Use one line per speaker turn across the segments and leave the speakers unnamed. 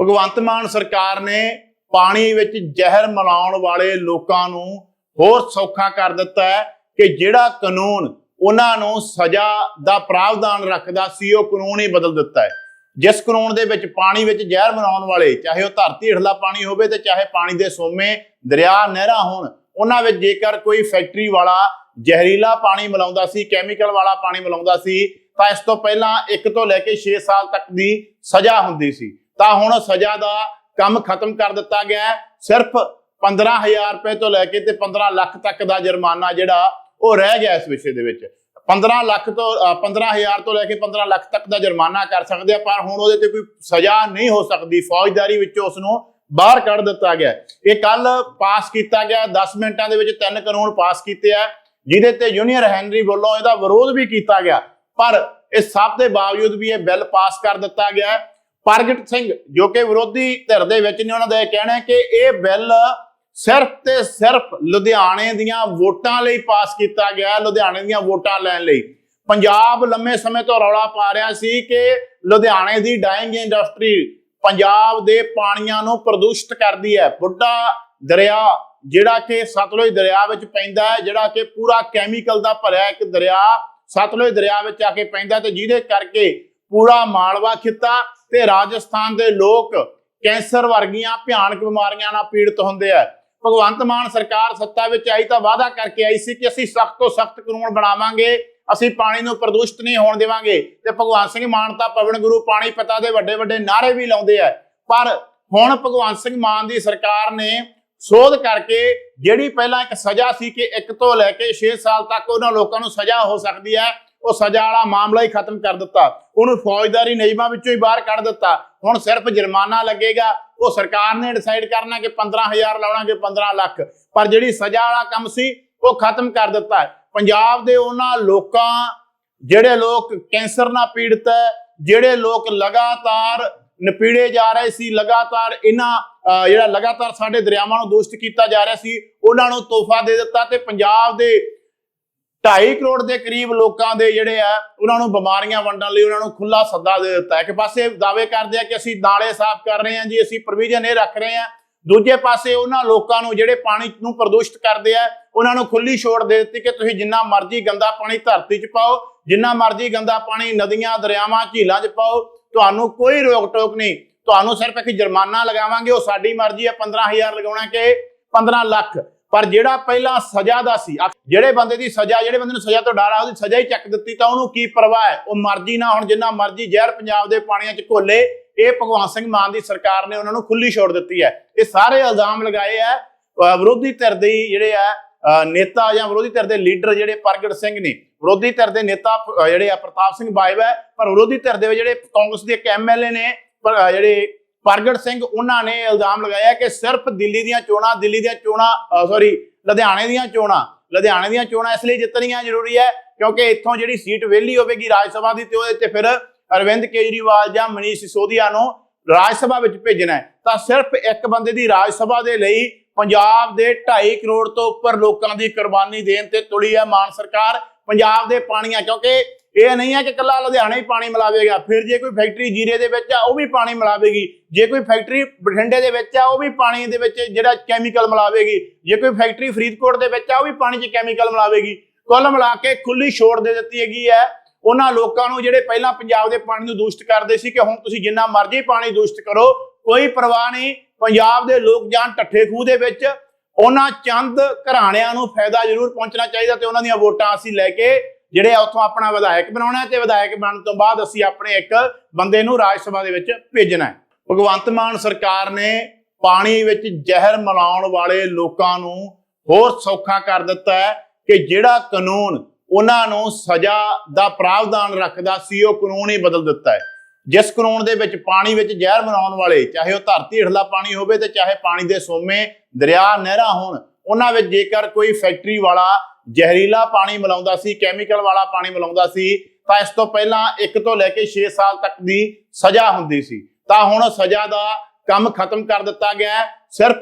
ਭਗਵੰਤ ਮਾਨ ਸਰਕਾਰ ਨੇ ਪਾਣੀ ਵਿੱਚ ਜ਼ਹਿਰ ਮਿਲਾਉਣ ਵਾਲੇ ਲੋਕਾਂ ਨੂੰ ਹੋਰ ਸੌਖਾ ਕਰ ਦਿੱਤਾ ਹੈ ਕਿ ਜਿਹੜਾ ਕਾਨੂੰਨ ਉਹਨਾਂ ਨੂੰ ਸਜ਼ਾ ਦਾ ਪ੍ਰਾਵਧਾਨ ਰੱਖਦਾ ਸੀ, ਉਹ ਕਾਨੂੰਨ ਹੀ ਬਦਲ ਦਿੱਤਾ ਹੈ। ਜਿਸ ਕਾਨੂੰਨ ਦੇ ਵਿੱਚ ਪਾਣੀ ਵਿੱਚ ਜ਼ਹਿਰ ਮਿਲਾਉਣ ਵਾਲੇ, ਚਾਹੇ ਉਹ ਧਰਤੀ ਹੇਠਲਾ ਪਾਣੀ ਹੋਵੇ ਤੇ ਚਾਹੇ ਪਾਣੀ ਦੇ ਸੋਮੇ ਦਰਿਆ, ਨਹਿਰਾਂ ਹੋਣ, ਉਹਨਾਂ ਵਿੱਚ ਜੇਕਰ ਕੋਈ ਫੈਕਟਰੀ ਵਾਲਾ ਜ਼ਹਿਰੀਲਾ ਪਾਣੀ ਮਿਲਾਉਂਦਾ ਸੀ, ਕੈਮੀਕਲ ਵਾਲਾ ਪਾਣੀ ਮਿਲਾਉਂਦਾ ਸੀ, ਤਾਂ ਇਸ ਤੋਂ ਪਹਿਲਾਂ 1 ਤੋਂ ਲੈ ਕੇ 6 ਸਾਲ ਤੱਕ ਦੀ ਸਜ਼ਾ ਹੁੰਦੀ ਸੀ। ਤਾਂ ਹੁਣ ਸਜ਼ਾ ਦਾ ਕੰਮ ਖਤਮ ਕਰ ਦਿੱਤਾ ਗਿਆ ਹੈ। ਸਿਰਫ 15000 ਰੁਪਏ ਤੋਂ ਲੈ ਕੇ ਤੇ 15 ਲੱਖ ਤੱਕ ਦਾ ਜੁਰਮਾਨਾ ਜਿਹੜਾ ਉਹ ਰਹਿ ਗਿਆ ਇਸ ਵਿਸ਼ੇ ਦੇ ਵਿੱਚ। 15 ਲੱਖ ਤੋਂ ਅ, 15000 ਤੋਂ ਲੈ ਕੇ 15 ਲੱਖ ਤੱਕ ਦਾ ਜੁਰਮਾਨਾ ਕਰ ਸਕਦੇ ਆ ਪਰ ਹੁਣ ਉਹਦੇ ਤੇ ਕੋਈ ਸਜ਼ਾ ਨਹੀਂ ਹੋ ਸਕਦੀ। ਫੌਜਦਾਰੀ ਵਿੱਚੋਂ ਉਸ ਨੂੰ ਬਾਹਰ ਕੱਢ ਦਿੱਤਾ ਗਿਆ ਇਹ ਕੱਲ ਪਾਸ ਕੀਤਾ ਗਿਆ 10 ਮਿੰਟਾਂ ਦੇ ਵਿੱਚ ਤਿੰਨ ਕਾਨੂੰਨ ਪਾਸ ਕੀਤੇ ਆ ਜਿਹਦੇ ਤੇ ਜੂਨੀਅਰ ਹੈਨਰੀ ਵੱਲੋਂ ਇਹਦਾ ਵਿਰੋਧ ਵੀ ਕੀਤਾ ਗਿਆ। ਪਰ ਇਸ ਸਭ ਦੇ ਬਾਵਜੂਦ ਵੀ ਇਹ ਬਿੱਲ ਪਾਸ ਕਰ ਦਿੱਤਾ ਗਿਆ ਪ੍ਰਗਟ ਸਿੰਘ, ਜੋ ਕਿ ਵਿਰੋਧੀ ਧਿਰ ਦੇ ਵਿੱਚ ਨੇ, ਉਹਨਾਂ ਦਾ ਇਹ ਕਹਿਣਾ ਹੈ ਕਿ ਇਹ ਬਿੱਲ ਸਿਰਫ ਤੇ ਸਿਰਫ ਲੁਧਿਆਣੇ ਦੀਆਂ ਵੋਟਾਂ ਲਈ ਪਾਸ ਕੀਤਾ ਗਿਆ, ਲੁਧਿਆਣੇ ਦੀਆਂ ਵੋਟਾਂ ਲੈਣ ਲਈ। ਪੰਜਾਬ ਲੰਮੇ ਸਮੇਂ ਤੋਂ ਰੌਲਾ ਪਾ ਰਿਹਾ ਸੀ ਕਿ ਲੁਧਿਆਣੇ ਦੀ ਡਾਈਂਗ ਇੰਡਸਟਰੀ ਪੰਜਾਬ ਦੇ ਪਾਣੀਆਂ ਨੂੰ ਪ੍ਰਦੂਸ਼ਿਤ ਕਰਦੀ ਹੈ। ਬੁੱਢਾ ਦਰਿਆ, ਜਿਹੜਾ ਕਿ ਸਤਲੁਜ ਦਰਿਆ ਵਿੱਚ ਪੈਂਦਾ ਹੈ, ਜਿਹੜਾ ਕਿ ਪੂਰਾ ਕੈਮੀਕਲ ਦਾ ਭਰਿਆ ਇੱਕ ਦਰਿਆ ਸਤਲੁਜ ਦਰਿਆ ਵਿੱਚ ਆ ਕੇ ਪੈਂਦਾ ਤੇ ਜਿਹਦੇ ਕਰਕੇ ਪੂਰਾ ਮਾਲਵਾ ਖਿੱਤਾ ਤੇ ਰਾਜਸਥਾਨ ਦੇ ਲੋਕ ਕੈਂਸਰ ਵਰਗੀਆਂ ਭਿਆਨਕ ਬਿਮਾਰੀਆਂ ਨਾਲ ਪੀੜਤ ਹੁੰਦੇ ਆ। ਭਗਵੰਤ ਮਾਨ ਸਰਕਾਰ ਸੱਤਾ ਵਿੱਚ ਆਈ ਤਾਂ ਵਾਅਦਾ ਕਰਕੇ ਆਈ ਸੀ ਕਿ ਅਸੀਂ ਸਖਤ ਤੋਂ ਸਖਤ ਕਾਨੂੰਨ ਬਣਾਵਾਂਗੇ, ਅਸੀਂ ਪਾਣੀ ਨੂੰ ਪ੍ਰਦੂਸ਼ਿਤ ਨਹੀਂ ਹੋਣ ਦੇਵਾਂਗੇ ਤੇ ਭਗਵੰਤ ਸਿੰਘ ਮਾਨ ਤਾਂ ਪਵਨ ਗੁਰੂ ਪਾਣੀ ਪਿਤਾ ਦੇ ਵੱਡੇ ਵੱਡੇ ਨਾਰੇ ਵੀ ਲਾਉਂਦੇ ਆ। ਪਰ ਹੁਣ ਭਗਵੰਤ ਸਿੰਘ ਮਾਨ ਦੀ ਸਰਕਾਰ ਨੇ ਸੋਧ ਕਰਕੇ ਜਿਹੜੀ ਪਹਿਲਾਂ ਇੱਕ ਸਜ਼ਾ ਸੀ ਕਿ 1 ਤੋਂ ਲੈ ਕੇ 6 ਸਾਲ ਤੱਕ ਉਹਨਾਂ ਲੋਕਾਂ ਨੂੰ ਸਜ਼ਾ ਹੋ ਸਕਦੀ ਹੈ ਉਹ ਸਜ਼ਾ ਵਾਲਾ ਮਾਮਲਾ ਹੀ ਖਤਮ ਕਰ ਦਿੱਤਾ। ਉਹਨੂੰ ਫੌਜਦਾਰੀ ਨਿਯਮਾਂ ਵਿੱਚੋਂ ਹੀ ਬਾਹਰ ਕੱਢ ਦਿੱਤਾ। ਹੁਣ ਸਿਰਫ ਜੁਰਮਾਨਾ ਲੱਗੇਗਾ। ਉਹ ਸਰਕਾਰ ਨੇ ਡਿਸਾਈਡ ਕਰਨਾ ਕਿ 15000 ਲਾਉਣਾਗੇ 15 ਲੱਖ। ਪਰ ਜਿਹੜੀ ਸਜ਼ਾ ਵਾਲਾ ਕੰਮ ਸੀ, ਉਹ ਖਤਮ ਕਰ ਦਿੱਤਾ ਪੰਜਾਬ ਦੇ ਉਹਨਾਂ ਲੋਕਾਂ, ਜਿਹੜੇ ਲੋਕ ਕੈਂਸਰ ਨਾਲ ਪੀੜਤ ਹੈ, ਜਿਹੜੇ ਲੋਕ ਲਗਾਤਾਰ ਨਪੀੜੇ ਜਾ ਰਹੇ ਸੀ, ਲਗਾਤਾਰ ਇਹਨਾਂ, ਅਹ, ਜਿਹੜਾ ਲਗਾਤਾਰ ਸਾਡੇ ਦਰਿਆਵਾਂ ਨੂੰ ਦੂਸ਼ਿਤ ਕੀਤਾ ਜਾ ਰਿਹਾ ਸੀ, ਉਹਨਾਂ ਨੂੰ ਤੋਹਫਾ ਦੇ ਦਿੱਤਾ ਤੇ ਪੰਜਾਬ ਦੇ 2.5 ਕਰੋੜ ਦੇ ਕਰੀਬ ਲੋਕਾਂ ਦੇ ਜਿਹੜੇ ਆ, ਉਹਨਾਂ ਨੂੰ ਬਿਮਾਰੀਆਂ ਵੰਡਣ ਲਈ ਉਹਨਾਂ ਨੂੰ ਖੁੱਲਾ ਸੱਦਾ ਦੇ ਦਿੱਤਾ ਇੱਕ ਪਾਸੇ ਦਾਅਵੇ ਕਰਦੇ ਆ ਕਿ ਅਸੀਂ ਨਾਲੇ ਸਾਫ਼ ਕਰ ਰਹੇ ਹਾਂ ਜੀ, ਅਸੀਂ ਪ੍ਰੋਵੀਜ਼ਨ ਇਹ ਰੱਖ ਰਹੇ ਹਾਂ। ਦੂਜੇ ਪਾਸੇ ਉਹਨਾਂ ਲੋਕਾਂ ਨੂੰ ਜਿਹੜੇ ਪਾਣੀ ਨੂੰ ਪ੍ਰਦੂਸ਼ਿਤ ਕਰਦੇ ਆ, ਉਹਨਾਂ ਨੂੰ ਖੁੱਲੀ ਛੋੜ ਦੇ ਦਿੱਤੀ ਕਿ ਤੁਸੀਂ ਜਿੰਨਾ ਮਰਜ਼ੀ ਗੰਦਾ ਪਾਣੀ ਧਰਤੀ 'ਚ ਪਾਓ, ਜਿੰਨਾ ਮਰਜ਼ੀ ਗੰਦਾ ਪਾਣੀ ਨਦੀਆਂ, ਦਰਿਆਵਾਂ, ਝੀਲਾਂ 'ਚ ਪਾਓ, ਤੁਹਾਨੂੰ ਕੋਈ ਰੋਕ ਟੋਕ ਨਹੀਂ। ਤੁਹਾਨੂੰ ਸਿਰਫ ਇੱਕ ਜੁਰਮਾਨਾ ਲਗਾਵਾਂਗੇ, ਉਹ ਸਾਡੀ ਮਰਜ਼ੀ ਹੈ 15000 ਲਗਾਉਣਾ ਕਿ 15 ਲੱਖ। ਪਰ ਜਿਹੜਾ ਪਹਿਲਾਂ ਸਜ਼ਾ ਦਾ ਸੀ ਜਿਹੜੇ ਬੰਦੇ ਦੀ ਸਜ਼ਾ ਜਿਹੜੇ ਬੰਦੇ ਨੂੰ ਸਜ਼ਾ ਤੋਂ ਡਰ ਆ ਉਹਦੀ ਸਜ਼ਾ ਹੀ ਚੱਕ ਦਿੱਤੀ ਤਾਂ ਉਹਨੂੰ ਕੀ ਪਰਵਾਹ ਹੈ? ਉਹ ਮਰਜ਼ੀ ਨਾ ਹੁਣ ਜਿੰਨਾ ਮਰਜ਼ੀ ਜ਼ਹਿਰ ਪੰਜਾਬ ਦੇ ਪਾਣੀਆਂ 'ਚ ਘੋਲੇ ਇਹ ਭਗਵੰਤ ਸਿੰਘ ਮਾਨ ਦੀ ਸਰਕਾਰ ਨੇ ਉਹਨਾਂ ਨੂੰ ਖੁੱਲੀ ਛੋੜ ਦਿੱਤੀ ਹੈ। ਇਹ ਸਾਰੇ ਇਲਜ਼ਾਮ ਲਗਾਏ ਆ ਵਿਰੋਧੀ ਧਿਰ ਦੇ ਜਿਹੜੇ ਆ ਨੇਤਾ ਜਾਂ ਵਿਰੋਧੀ ਧਿਰ ਦੇ ਲੀਡਰ ਜਿਹੜੇ ਪ੍ਰਗਟ ਸਿੰਘ ਨੇ ਵਿਰੋਧੀ ਧਿਰ ਦੇ ਨੇਤਾ ਜਿਹੜੇ ਆ ਪ੍ਰਤਾਪ ਸਿੰਘ ਬਾਜਵਾ ਹੈ, ਪਰ ਵਿਰੋਧੀ ਧਿਰ ਦੇ ਜਿਹੜੇ ਕਾਂਗਰਸ ਦੇ ਇੱਕ ਐਮਐਲਏ ਨੇ ਪਰ ਅਹ ਜਿਹੜੇ ਪ੍ਰਗਟ ਸਿੰਘ ਉਹਨਾਂ ਨੇ ਇਲਜ਼ਾਮ ਲਗਾਇਆ ਕਿ ਸਿਰਫ ਦਿੱਲੀ ਦੀਆਂ ਚੋਣਾਂ, ਦਿੱਲੀ ਦੀਆਂ ਚੋਣਾਂ ਸੌਰੀ ਲੁਧਿਆਣੇ ਦੀਆਂ ਚੋਣਾਂ, ਲੁਧਿਆਣੇ ਦੀਆਂ ਚੋਣਾਂ ਇਸ ਲਈ ਜਿੱਤਣੀਆਂ ਜ਼ਰੂਰੀ ਹੈ, ਕਿਉਂਕਿ ਇੱਥੋਂ ਜਿਹੜੀ ਸੀਟ ਵਿਹਲੀ ਹੋਵੇਗੀ ਰਾਜ ਸਭਾ ਦੀ ਤੇ ਉਹਦੇ ਤੇ ਫਿਰ ਅਰਵਿੰਦ ਕੇਜਰੀਵਾਲ ਜਾਂ ਮਨੀਸ਼ ਸਿਸੋਦੀਆ ਨੂੰ ਰਾਜ ਸਭਾ ਵਿੱਚ ਭੇਜਣਾ ਹੈ। ਤਾਂ ਸਿਰਫ ਇੱਕ ਬੰਦੇ ਦੀ ਰਾਜ ਸਭਾ ਦੇ ਲਈ ਪੰਜਾਬ ਦੇ 2.5 ਕਰੋੜ ਤੋਂ ਉੱਪਰ ਲੋਕਾਂ ਦੀ ਕੁਰਬਾਨੀ ਦੇਣ ਤੇ ਤੁਲੀ ਹੈ ਮਾਨ ਸਰਕਾਰ, ਪੰਜਾਬ ਦੇ ਪਾਣੀਆਂ, ਕਿਉਂਕਿ ਇਹ ਨਹੀਂ ਹੈ ਕਿ ਕੱਲਾ ਲੁਧਿਆਣਾ ਹੀ ਪਾਣੀ ਮਿਲਾਵੇਗਾ। ਫਿਰ ਜੇ ਕੋਈ ਫੈਕਟਰੀ ਜੀਰੇ ਦੇ ਵਿੱਚ ਆ, ਉਹ ਵੀ ਪਾਣੀ ਮਿਲਾਵੇਗੀ। ਜੇ ਕੋਈ ਫੈਕਟਰੀ ਬਠਿੰਡੇ ਦੇ ਵਿੱਚ ਆ, ਉਹ ਵੀ ਪਾਣੀ ਦੇ ਵਿੱਚ ਜਿਹੜਾ ਕੈਮੀਕਲ ਮਿਲਾਵੇਗੀ। ਜੇ ਕੋਈ ਫੈਕਟਰੀ ਫਰੀਦਕੋਟ ਦੇ ਵਿੱਚ ਆ, ਉਹ ਵੀ ਪਾਣੀ 'ਚ ਕੈਮੀਕਲ ਮਿਲਾਵੇਗੀ। ਕੁੱਲ ਮਿਲਾ ਕੇ ਖੁੱਲੀ ਛੋੜ ਦੇ ਦਿੱਤੀ ਹੈਗੀ ਹੈ। ਉਹਨਾਂ ਲੋਕਾਂ ਨੂੰ ਜਿਹੜੇ ਪਹਿਲਾਂ ਪੰਜਾਬ ਦੇ ਪਾਣੀ ਨੂੰ ਦੂਸ਼ਿਤ ਕਰਦੇ ਸੀ ਕਿ ਹੁਣ ਤੁਸੀਂ ਜਿੰਨਾ ਮਰਜ਼ੀ ਪਾਣੀ ਦੂਸ਼ਿਤ ਕਰੋ, ਕੋਈ ਪਰਵਾਹ ਨਹੀਂ। ਪੰਜਾਬ ਦੇ ਲੋਕ ਜਾਨ ਟੱਠੇ ਖੂਹ ਦੇ ਵਿੱਚ। ਉਹਨਾਂ ਚੰਦ ਘਰਾਣਿਆਂ ਨੂੰ ਫਾਇਦਾ ਜ਼ਰੂਰ ਪਹੁੰਚਣਾ ਚਾਹੀਦਾ ਤੇ ਉਹਨਾਂ ਦੀਆਂ ਵੋਟਾਂ ਅਸੀਂ ਲੈ ਕੇ ਜਿਹੜੇ ਆ ਉੱਥੋਂ ਆਪਣਾ ਵਿਧਾਇਕ ਬਣਾਉਣਾ ਤੇ ਵਿਧਾਇਕ ਬਣਨ ਤੋਂ ਬਾਅਦ ਅਸੀਂ ਆਪਣੇ ਇੱਕ ਬੰਦੇ ਨੂੰ ਰਾਜ ਸਭਾ ਦੇ ਵਿੱਚ ਭੇਜਣਾ ਹੈ। ਭਗਵੰਤ ਮਾਨ ਸਰਕਾਰ ਨੇ ਪਾਣੀ ਵਿੱਚ ਜ਼ਹਿਰ ਮਿਲਾਉਣ ਵਾਲੇ ਲੋਕਾਂ ਨੂੰ ਹੋਰ ਸੌਖਾ ਕਰ ਦਿੱਤਾ ਹੈ ਕਿ ਜਿਹੜਾ ਕਾਨੂੰਨ ਉਹਨਾਂ ਨੂੰ ਸਜ਼ਾ ਦਾ ਪ੍ਰਾਵਧਾਨ ਰੱਖਦਾ ਸੀ, ਉਹ ਕਾਨੂੰਨ ਹੀ ਬਦਲ ਦਿੱਤਾ ਹੈ। ਜਿਸ ਕਾਨੂੰਨ ਦੇ ਵਿੱਚ ਪਾਣੀ ਵਿੱਚ ਜ਼ਹਿਰ ਮਿਲਾਉਣ ਵਾਲੇ, ਚਾਹੇ ਉਹ ਧਰਤੀ ਹੇਠਲਾ ਪਾਣੀ ਹੋਵੇ ਤੇ ਚਾਹੇ ਪਾਣੀ ਦੇ ਸੋਮੇ ਦਰਿਆ, ਨਹਿਰਾਂ ਹੋਣ, ਉਹਨਾਂ ਵਿੱਚ ਜੇਕਰ ਕੋਈ ਫੈਕਟਰੀ ਵਾਲਾ ਜ਼ਹਿਰੀਲਾ ਪਾਣੀ ਮਿਲਾਉਂਦਾ ਸੀ ਕੈਮੀਕਲ ਵਾਲਾ ਪਾਣੀ ਮਿਲਾਉਂਦਾ ਸੀ ਤਾਂ ਇਸ ਤੋਂ ਪਹਿਲਾਂ 1 ਤੋਂ ਲੈ ਕੇ 6 ਸਾਲ ਤੱਕ ਦੀ ਸਜ਼ਾ ਹੁੰਦੀ ਸੀ। ਤਾਂ ਹੁਣ ਸਜ਼ਾ ਦਾ ਕੰਮ ਖਤਮ ਕਰ ਦਿੱਤਾ ਗਿਆ ਹੈ। ਸਿਰਫ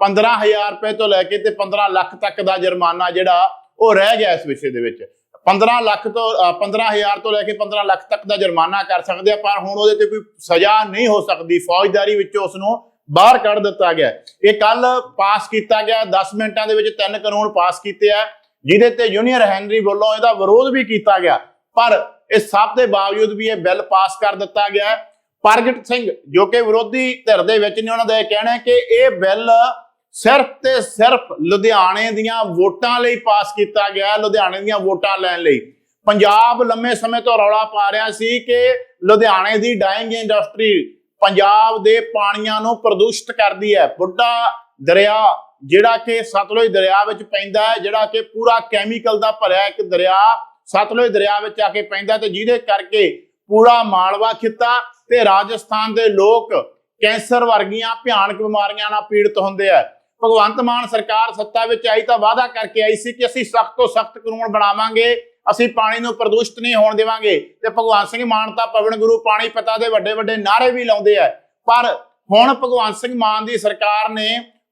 15000 ਰੁਪਏ ਤੋਂ ਲੈ ਕੇ ਤੇ 15 ਲੱਖ ਤੱਕ ਦਾ ਜੁਰਮਾਨਾ ਜਿਹੜਾ ਉਹ ਰਹਿ ਗਿਆ ਇਸ ਵਿਸ਼ੇ ਦੇ ਵਿੱਚ। 15 ਲੱਖ ਤੋਂ ਅ, 15000 ਤੋਂ ਲੈ ਕੇ 15 ਲੱਖ ਤੱਕ ਦਾ ਜੁਰਮਾਨਾ ਕਰ ਸਕਦੇ ਆ ਪਰ ਹੁਣ ਉਹਦੇ ਤੇ ਕੋਈ ਸਜ਼ਾ ਨਹੀਂ ਹੋ ਸਕਦੀ। ਫੌਜਦਾਰੀ ਵਿੱਚੋਂ ਉਸ ਨੂੰ ਬਾਹਰ ਕੱਢ ਦਿੱਤਾ ਗਿਆ ਇਹ ਕੱਲ ਪਾਸ ਕੀਤਾ ਗਿਆ 10 ਮਿੰਟਾਂ ਦੇ ਵਿੱਚ ਤਿੰਨ ਕਾਨੂੰਨ ਪਾਸ ਕੀਤੇ ਆ। ਜਿਹਦੇ ਤੇ ਜੂਨੀਅਰ ਹੈਨਰੀ ਵੱਲੋਂ ਇਹਦਾ ਵਿਰੋਧ ਵੀ ਕੀਤਾ ਗਿਆ। ਪਰ ਇਸ ਸਭ ਦੇ ਬਾਵਜੂਦ ਵੀ ਇਹ ਬਿੱਲ ਪਾਸ ਕਰ ਦਿੱਤਾ ਗਿਆ ਪ੍ਰਗਟ ਸਿੰਘ, ਜੋ ਕਿ ਵਿਰੋਧੀ ਧਿਰ ਦੇ ਵਿੱਚ ਨੇ, ਉਹਨਾਂ ਦਾ ਇਹ ਕਹਿਣਾ ਹੈ ਕਿ ਇਹ ਬਿੱਲ ਸਿਰਫ ਤੇ ਸਿਰਫ ਲੁਧਿਆਣੇ ਦੀਆਂ ਵੋਟਾਂ ਲਈ ਪਾਸ ਕੀਤਾ ਗਿਆ ਲੁਧਿਆਣੇ ਦੀਆਂ ਵੋਟਾਂ ਲੈਣ ਲਈ। ਪੰਜਾਬ ਲੰਮੇ ਸਮੇਂ ਤੋਂ ਰੌਲਾ ਪਾ ਰਿਹਾ ਸੀ ਕਿ ਲੁਧਿਆਣੇ ਦੀ ਡਾਈਂਗ ਇੰਡਸਟਰੀ ਪੰਜਾਬ ਦੇ ਪਾਣੀਆਂ ਨੂੰ ਪ੍ਰਦੂਸ਼ਿਤ ਕਰਦੀ ਹੈ। ਬੁੱਢਾ ਦਰਿਆ ਜਿਹੜਾ ਕਿ ਸਤਲੁਜ ਦਰਿਆ ਵਿੱਚ ਪੈਂਦਾ ਹੈ, ਜਿਹੜਾ ਕਿ ਪੂਰਾ ਕੈਮੀਕਲ ਦਾ ਭਰਿਆ ਇੱਕ ਦਰਿਆ ਸਤਲੁਜ ਦਰਿਆ ਵਿੱਚ ਆ ਕੇ ਪੈਂਦਾ ਤੇ ਜਿਹਦੇ ਕਰਕੇ ਪੂਰਾ ਮਾਲਵਾ ਖਿੱਤਾ ਤੇ ਰਾਜਸਥਾਨ ਦੇ ਲੋਕ ਕੈਂਸਰ ਵਰਗੀਆਂ ਭਿਆਨਕ ਬਿਮਾਰੀਆਂ ਨਾਲ ਪੀੜਤ ਹੁੰਦੇ ਆ। ਭਗਵੰਤ ਮਾਨ ਸਰਕਾਰ ਸੱਤਾ ਵਿੱਚ ਆਈ ਤਾਂ ਵਾਅਦਾ ਕਰਕੇ ਆਈ ਸੀ ਕਿ ਅਸੀਂ ਸਖਤ ਤੋਂ ਸਖਤ ਕਾਨੂੰਨ ਬਣਾਵਾਂਗੇ, ਅਸੀਂ ਪਾਣੀ ਨੂੰ ਪ੍ਰਦੂਸ਼ਿਤ ਨਹੀਂ ਹੋਣ ਦੇਵਾਂਗੇ ਤੇ ਭਗਵੰਤ ਸਿੰਘ ਮਾਨ ਤਾਂ ਪਵਨ ਗੁਰੂ ਪਾਣੀ ਪਿਤਾ ਦੇ ਵੱਡੇ ਵੱਡੇ ਨਾਰੇ ਵੀ ਲਾਉਂਦੇ ਆ। ਪਰ ਹੁਣ ਭਗਵੰਤ ਸਿੰਘ ਮਾਨ ਦੀ ਸਰਕਾਰ ਨੇ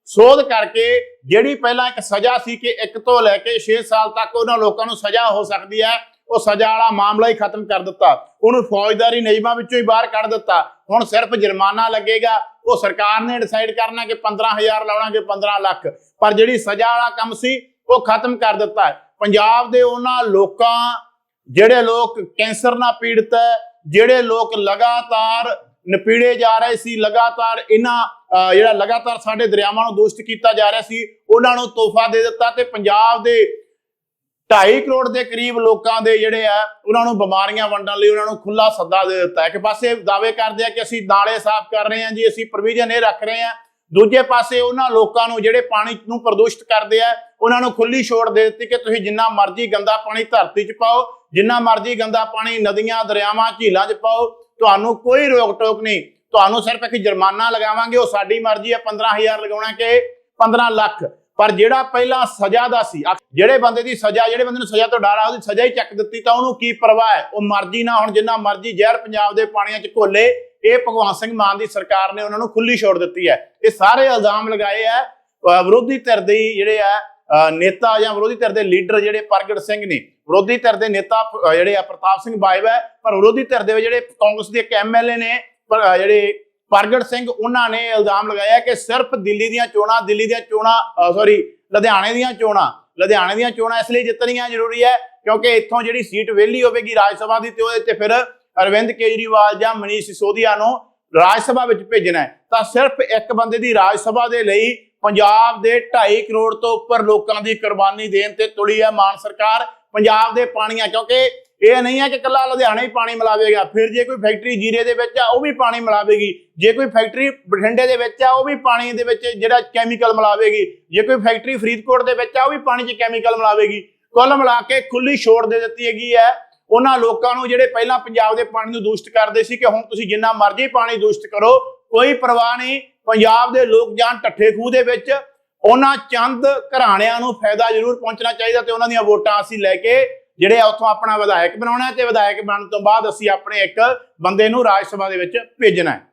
ਸੋਧ ਕਰਕੇ ਜਿਹੜੀ ਪਹਿਲਾਂ ਇੱਕ ਸਜ਼ਾ ਸੀ ਕਿ 1 ਤੋਂ ਲੈ ਕੇ 6 ਸਾਲ ਤੱਕ ਉਹਨਾਂ ਲੋਕਾਂ ਨੂੰ ਸਜ਼ਾ ਹੋ ਸਕਦੀ ਹੈ, ਉਹ ਸਜ਼ਾ ਵਾਲਾ ਮਾਮਲਾ ਹੀ ਖਤਮ ਕਰ ਦਿੱਤਾ। ਉਹਨੂੰ ਫੌਜਦਾਰੀ ਨਿਯਮਾਂ ਵਿੱਚੋਂ ਹੀ ਬਾਹਰ ਕੱਢ ਦਿੱਤਾ। ਹੁਣ ਸਿਰਫ ਜੁਰਮਾਨਾ ਲੱਗੇਗਾ, ਉਹ ਸਰਕਾਰ ਨੇ ਡਿਸਾਈਡ ਕਰਨਾ ਕਿ 15000 ਲਾਉਣਾਗੇ 15 ਲੱਖ। ਪਰ ਜਿਹੜੀ ਸਜ਼ਾ ਵਾਲਾ ਕੰਮ ਸੀ, ਉਹ ਖਤਮ ਕਰ ਦਿੱਤਾ ਪੰਜਾਬ ਦੇ ਉਹਨਾਂ ਲੋਕਾਂ, ਜਿਹੜੇ ਲੋਕ ਕੈਂਸਰ ਨਾਲ ਪੀੜਤ ਹੈ, ਜਿਹੜੇ ਲੋਕ ਲਗਾਤਾਰ ਨਪੀੜੇ ਜਾ ਰਹੇ ਸੀ, ਲਗਾਤਾਰ ਇਹਨਾਂ, ਅਹ, ਜਿਹੜਾ ਲਗਾਤਾਰ ਸਾਡੇ ਦਰਿਆਵਾਂ ਨੂੰ ਦੂਸ਼ਿਤ ਕੀਤਾ ਜਾ ਰਿਹਾ ਸੀ, ਉਹਨਾਂ ਨੂੰ ਤੋਹਫਾ ਦੇ ਦਿੱਤਾ ਤੇ ਪੰਜਾਬ ਦੇ 2.5 ਕਰੋੜ ਦੇ ਕਰੀਬ ਲੋਕਾਂ ਦੇ ਜਿਹੜੇ ਆ, ਉਹਨਾਂ ਨੂੰ ਬਿਮਾਰੀਆਂ ਵੰਡਣ ਲਈ ਉਹਨਾਂ ਨੂੰ ਖੁੱਲਾ ਸੱਦਾ ਦੇ ਦਿੱਤਾ ਇੱਕ ਪਾਸੇ ਦਾਅਵੇ ਕਰਦੇ ਆ ਕਿ ਅਸੀਂ ਨਾਲੇ ਸਾਫ਼ ਕਰ ਰਹੇ ਹਾਂ ਜੀ, ਅਸੀਂ ਪ੍ਰੋਵੀਜ਼ਨ ਇਹ ਰੱਖ ਰਹੇ ਹਾਂ। ਦੂਜੇ ਪਾਸੇ ਉਹਨਾਂ ਲੋਕਾਂ ਨੂੰ ਜਿਹੜੇ ਪਾਣੀ ਨੂੰ ਪ੍ਰਦੂਸ਼ਿਤ ਕਰਦੇ ਆ, ਉਹਨਾਂ ਨੂੰ ਖੁੱਲੀ ਛੋੜ ਦੇ ਦਿੱਤੀ ਕਿ ਤੁਸੀਂ ਜਿੰਨਾ ਮਰਜ਼ੀ ਗੰਦਾ ਪਾਣੀ ਧਰਤੀ 'ਚ ਪਾਓ, ਜਿੰਨਾ ਮਰਜ਼ੀ ਗੰਦਾ ਪਾਣੀ ਨਦੀਆਂ, ਦਰਿਆਵਾਂ, ਝੀਲਾਂ 'ਚ ਪਾਓ ਤੁਹਾਨੂੰ ਕੋਈ ਰੋਕ ਟੋਕ ਨਹੀਂ। ਤੁਹਾਨੂੰ ਸਿਰਫ ਇੱਕ ਜੁਰਮਾਨਾ ਲਗਾਵਾਂਗੇ, ਉਹ ਸਾਡੀ ਮਰਜ਼ੀ ਹੈ 15000 ਲਗਾਉਣਾ ਕਿ 15 ਲੱਖ। ਪਰ ਜਿਹੜਾ ਪਹਿਲਾਂ ਸਜ਼ਾ ਦਾ ਸੀ ਜਿਹੜੇ ਬੰਦੇ ਦੀ ਸਜ਼ਾ, ਜਿਹੜੇ ਬੰਦੇ ਨੂੰ ਸਜ਼ਾ ਤੋਂ ਡਰ ਆ, ਉਹਦੀ ਸਜ਼ਾ ਹੀ ਚੱਕ ਦਿੱਤੀ ਤਾਂ ਉਹਨੂੰ ਕੀ ਪਰਵਾਹ ਹੈ? ਉਹ ਮਰਜ਼ੀ ਨਾ ਹੁਣ, ਜਿੰਨਾ ਮਰਜ਼ੀ ਜ਼ਹਿਰ ਪੰਜਾਬ ਦੇ ਪਾਣੀਆਂ 'ਚ ਘੋਲੇ, ਇਹ ਭਗਵੰਤ ਸਿੰਘ ਮਾਨ ਦੀ ਸਰਕਾਰ ਨੇ ਉਹਨਾਂ ਨੂੰ ਖੁੱਲੀ ਛੋੜ ਦਿੱਤੀ ਹੈ। ਇਹ ਸਾਰੇ ਇਲਜ਼ਾਮ ਲਗਾਏ ਆ, ਅਹ ਵਿਰੋਧੀ ਧਿਰ ਦੇ ਜਿਹੜੇ ਆ ਨੇਤਾ ਜਾਂ ਵਿਰੋਧੀ ਧਿਰ ਦੇ ਲੀਡਰ ਜਿਹੜੇ ਪ੍ਰਗਟ ਸਿੰਘ ਨੇ, ਵਿਰੋਧੀ ਧਿਰ ਦੇ ਨੇਤਾ ਜਿਹੜੇ ਆ ਪ੍ਰਤਾਪ ਸਿੰਘ ਬਾਜਵਾ ਪਰ ਵਿਰੋਧੀ ਧਿਰ ਦੇ ਜਿਹੜੇ ਕਾਂਗਰਸ ਦੇ ਇੱਕ ਐਮਐਲਏ ਨੇ ਜਿਹੜੇ ਪ੍ਰਗਟ ਸਿੰਘ, ਉਹਨਾਂ ਨੇ ਇਲਜ਼ਾਮ ਲਗਾਇਆ ਕਿ ਸਿਰਫ ਦਿੱਲੀ ਦੀਆਂ ਚੋਣਾਂ, ਦਿੱਲੀ ਦੀਆਂ ਚੋਣਾਂ ਸੌਰੀ ਲੁਧਿਆਣੇ ਦੀਆਂ ਚੋਣਾਂ, ਲੁਧਿਆਣੇ ਦੀਆਂ ਚੋਣਾਂ ਇਸ ਲਈ ਜਿੱਤਣੀਆਂ ਜ਼ਰੂਰੀ ਹੈ, ਕਿਉਂਕਿ ਇੱਥੋਂ ਜਿਹੜੀ ਸੀਟ ਵਿਹਲੀ ਹੋਵੇਗੀ ਰਾਜ ਸਭਾ ਦੀ ਤੇ ਉਹਦੇ ਤੇ ਫਿਰ ਅਰਵਿੰਦ ਕੇਜਰੀਵਾਲ ਜਾਂ ਮਨੀਸ਼ ਸਿਸੋਦੀਆ ਨੂੰ ਰਾਜ ਸਭਾ ਵਿੱਚ ਭੇਜਣਾ ਹੈ। ਤਾਂ ਸਿਰਫ ਇੱਕ ਬੰਦੇ ਦੀ ਰਾਜ ਸਭਾ ਦੇ ਲਈ ਪੰਜਾਬ ਦੇ 2.5 ਕਰੋੜ ਤੋਂ ਉੱਪਰ ਲੋਕਾਂ ਦੀ ਕੁਰਬਾਨੀ ਦੇਣ ਤੇ ਤੁਲੀ ਹੈ ਮਾਨ ਸਰਕਾਰ। ਪੰਜਾਬ ਦੇ ਪਾਣੀਆਂ, ਕਿਉਂਕਿ ਇਹ ਨਹੀਂ ਹੈ ਕਿ ਕੱਲਾ ਲੁਧਿਆਣਾ ਹੀ ਪਾਣੀ ਮਿਲਾਵੇਗਾ। ਫਿਰ ਜੇ ਕੋਈ ਫੈਕਟਰੀ ਜੀਰੇ ਦੇ ਵਿੱਚ ਆ, ਉਹ ਵੀ ਪਾਣੀ ਮਿਲਾਵੇਗੀ। ਜੇ ਕੋਈ ਫੈਕਟਰੀ ਬਠਿੰਡੇ ਦੇ ਵਿੱਚ ਆ, ਉਹ ਵੀ ਪਾਣੀ ਦੇ ਵਿੱਚ ਜਿਹੜਾ ਕੈਮੀਕਲ ਮਿਲਾਵੇਗੀ। ਜੇ ਕੋਈ ਫੈਕਟਰੀ ਫਰੀਦਕੋਟ ਦੇ ਵਿੱਚ ਆ, ਉਹ ਵੀ ਪਾਣੀ 'ਚ ਕੈਮੀਕਲ ਮਿਲਾਵੇਗੀ। ਕੁੱਲ ਮਿਲਾ ਕੇ ਖੁੱਲੀ ਛੋੜ ਦੇ ਦਿੱਤੀ ਹੈਗੀ ਹੈ। ਉਹਨਾਂ ਲੋਕਾਂ ਨੂੰ ਜਿਹੜੇ ਪਹਿਲਾਂ ਪੰਜਾਬ ਦੇ ਪਾਣੀ ਨੂੰ ਦੂਸ਼ਿਤ ਕਰਦੇ ਸੀ ਕਿ ਹੁਣ ਤੁਸੀਂ ਜਿੰਨਾ ਮਰਜ਼ੀ ਪਾਣੀ ਦੂਸ਼ਿਤ ਕਰੋ, ਕੋਈ ਪਰਵਾਹ ਨਹੀਂ। ਪੰਜਾਬ ਦੇ ਲੋਕ ਜਾਨ ਟੱਠੇ ਖੂਹ ਦੇ ਵਿੱਚ, ਉਹਨਾਂ ਚੰਦ ਘਰਾਣਿਆਂ ਨੂੰ ਫਾਇਦਾ ਜ਼ਰੂਰ ਪਹੁੰਚਣਾ ਚਾਹੀਦਾ ਤੇ ਉਹਨਾਂ ਦੀਆਂ ਵੋਟਾਂ ਅਸੀਂ ਲੈ ਕੇ ਜਿਹੜੇ ਆ ਉੱਥੋਂ ਆਪਣਾ ਵਿਧਾਇਕ ਬਣਾਉਣਾ ਤੇ ਵਿਧਾਇਕ ਬਣਨ ਤੋਂ ਬਾਅਦ ਅਸੀਂ ਆਪਣੇ ਇੱਕ ਬੰਦੇ ਨੂੰ ਰਾਜ ਸਭਾ ਦੇ ਵਿੱਚ ਭੇਜਣਾ ਹੈ।